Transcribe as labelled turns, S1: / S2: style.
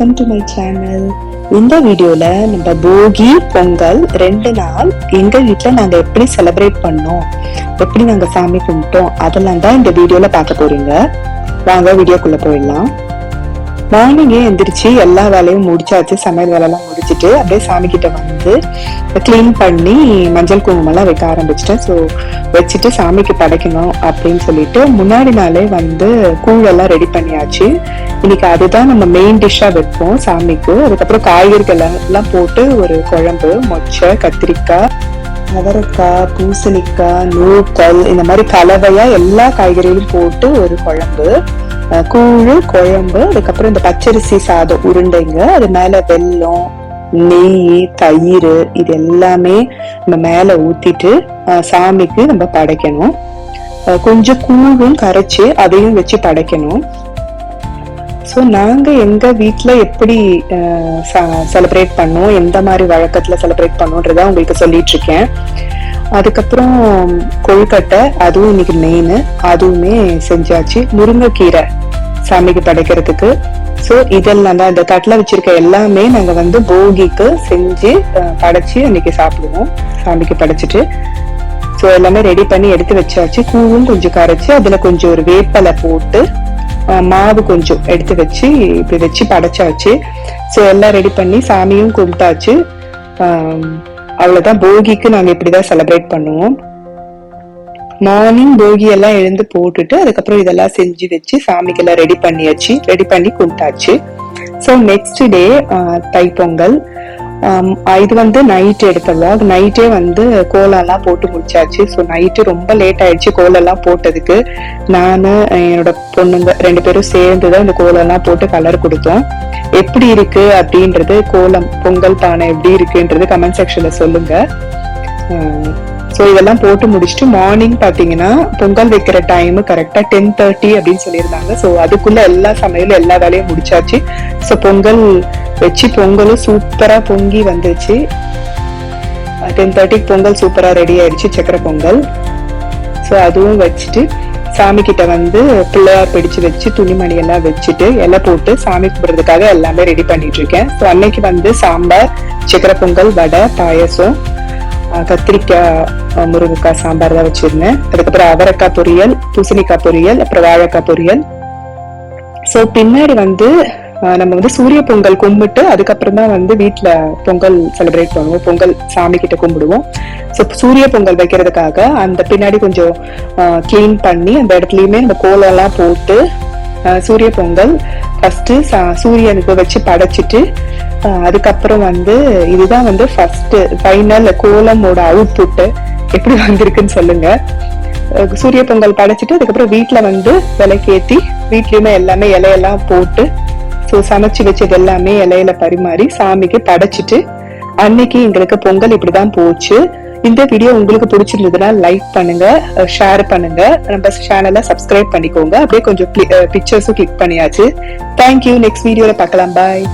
S1: Welcome to my channel இந்த வீடியோல நம்ம போகி பொங்கல் ரெண்டு நாள் எங்க வீட்ல நாங்க எப்படி செலிப்ரேட் பண்ணோம் எப்படி நாங்க சாமி கும்பிட்டோம் அதெல்லாம் தான் இந்த வீடியோல பார்க்க போறீங்க. வாங்க வீடியோக்குள்ள போயிடலாம். மார்னிங்கே எந்திரிச்சு எல்லா வேலையும் முடிச்சாச்சு சமையல் வேலைலாம் முடிச்சிட்டு அப்படியே சாமி கிட்ட வந்து க்ளீன் பண்ணி மஞ்சள் குங்குமம் எல்லாம் வைக்க ஆரம்பிச்சிட்டேன். ஸோ வச்சுட்டு சாமிக்கு படைக்கணும் அப்படின்னு சொல்லிட்டு முன்னாடி நாளே வந்து கூழெல்லாம் ரெடி பண்ணியாச்சு. இன்னைக்கு அதுதான் நம்ம மெயின் டிஷ்ஷா வைப்போம் சாமிக்கு. அதுக்கப்புறம் காய்கறிகள் எல்லாம் போட்டு ஒரு குழம்பு மொச்சை கத்திரிக்காய் அவரைக்காய் பூசணிக்காய் நூக்கல் இந்த மாதிரி கலவையா எல்லா காய்கறிகளும் போட்டு ஒரு குழம்பு. கூழு குழம்பு அதுக்கப்புறம் இந்த பச்சரிசி சாதம் உருண்டைங்க அது மேல வெல்லம் நெய் தயிர் இது எல்லாமே நம்ம மேல ஊத்திட்டு சாமிக்கு நம்ம படைக்கணும். கொஞ்சம் கூழும் கரைச்சு அதையும் வச்சு படைக்கணும். ஸோ நாங்கள் எங்கள் வீட்டில் எப்படி செலிப்ரேட் பண்ணோம் எந்த மாதிரி வழக்கத்தில் செலிப்ரேட் பண்ணோன்றத உங்களுக்கு சொல்லிட்டு இருக்கேன். அதுக்கப்புறம் கொழுக்கட்டை அதுவும் இன்னைக்கு மெயின் அதுவுமே செஞ்சாச்சு. முருங்கைக்கீரை சாமிக்கு படைக்கிறதுக்கு. ஸோ இதெல்லாம் தான் இந்த தட்டில் வச்சிருக்க எல்லாமே நாங்கள் வந்து போகிக்கு செஞ்சு படைச்சி அன்னைக்கு சாப்பிடுவோம். சாமிக்கு படைச்சிட்டு. ஸோ எல்லாமே ரெடி பண்ணி எடுத்து வச்சாச்சு. கூழும் கொஞ்சம் கரைச்சி அதில் கொஞ்சம் ஒரு வேப்பலை போட்டு மாவு கொஞ்சம் எடுத்து வச்சு இப்படி வச்சு படைச்சாச்சு. ஸோ எல்லாம் ரெடி பண்ணி சாமியும் கும்பிட்டாச்சு. அவ்வளவுதான் போகிக்கு நாங்க இப்படிதான் செலிப்ரேட் பண்ணுவோம். மார்னிங் போகி எல்லாம் எழுந்து போட்டுட்டு அதுக்கப்புறம் இதெல்லாம் செஞ்சு வச்சு சாமிக்கு எல்லாம் ரெடி பண்ணியாச்சு. ரெடி பண்ணி கொடுத்தாச்சு. So next day Thaipongal. இது வந்து நைட் எடுத்த வ்ளாக் நைட்டே வந்து கோலம்லாம் போட்டு முடிச்சாச்சு. ஸோ நைட்டு ரொம்ப லேட் ஆயிடுச்சு கோலம்லாம் போட்டதுக்கு. நான் என்னோட பொண்ணுங்க ரெண்டு பேரும் சேர்ந்து தான் இந்த கோலம்லாம் போட்டு கலர் கொடுத்தோம். எப்படி இருக்கு அப்படின்றது கோலம் பொங்கல் பானை எப்படி இருக்குன்றது கமெண்ட் செக்ஷன்ல சொல்லுங்க. ஸோ இதெல்லாம் போட்டு முடிச்சுட்டு மார்னிங் பார்த்தீங்கன்னா பொங்கல் வைக்கிற டைம் கரெக்டாக டென் தேர்ட்டி அப்படின்னு சொல்லியிருந்தாங்க. ஸோ அதுக்குள்ள எல்லா சமையலும் எல்லா வேலையும் முடிச்சாச்சு. ஸோ பொங்கல் வச்சு பொங்கலும் சூப்பராக பொங்கி வந்துச்சு டென் தேர்ட்டிக்கு பொங்கல் சூப்பராக ரெடி ஆயிடுச்சு சக்கரை பொங்கல். ஸோ அதுவும் வச்சுட்டு சாமி கிட்ட வந்து பிள்ளையார் பிடிச்சு வச்சு துணிமணி எல்லாம் வச்சுட்டு இலை போட்டு சாமி கும்பிட்றதுக்காக எல்லாமே ரெடி பண்ணிட்டு இருக்கேன். ஸோ அன்னைக்கு வந்து சாம்பார் சக்கரை பொங்கல் வடை பாயசம் கத்திரிக்காய் முருங்கைக்காய் சாம்பார் தான் வச்சிருந்தேன். அதுக்கப்புறம் அவரைக்காய் பொரியல் பூசணிக்காய் பொரியல் அப்புறம் வாழைக்காய் பொரியல். ஸோ பின்னாடி வந்து நம்ம வந்து சூரிய பொங்கல் கும்பிட்டு அதுக்கப்புறம் தான் வந்து வீட்டில் பொங்கல் செலிப்ரேட் பண்ணுவோம். பொங்கல் சாமி கிட்ட கும்பிடுவோம். ஸோ சூரிய பொங்கல் வைக்கிறதுக்காக அந்த பின்னாடி கொஞ்சம் க்ளீன் பண்ணி அந்த இடத்துலையுமே அந்த கோலம்லாம் போட்டு சூரிய பொங்கல் ஃபஸ்ட்டு சூரியனுக்கு வச்சு படைச்சிட்டு அதுக்கப்புறம் வந்து இதுதான் வந்து ஃபஸ்ட்டு ஃபைனல் கோலமோட அவுட்புட்டு எப்படி வந்திருக்குன்னு சொல்லுங்க. சூரிய பொங்கல் படைச்சிட்டு அதுக்கப்புறம் வீட்டில் வந்து விலைக்கேற்றி வீட்லேயுமே எல்லாமே இலையெல்லாம் போட்டு ஸோ சமைச்சு வச்சது எல்லாமே இலையில பரிமாறி சாமிக்கு படைச்சிட்டு அன்னைக்கு எங்களுக்கு பொங்கல் இப்படிதான் போச்சு. இந்த வீடியோ உங்களுக்கு பிடிச்சிருந்ததுன்னா லைக் பண்ணுங்க ஷேர் பண்ணுங்க. நம்ம சேனலை சப்ஸ்கிரைப் பண்ணிக்கோங்க. அப்படியே கொஞ்சம் பிக்சர்ஸும் கிளிக் பண்ணியாச்சு. தேங்க்யூ நெக்ஸ்ட் வீடியோல பார்க்கலாம். பாய்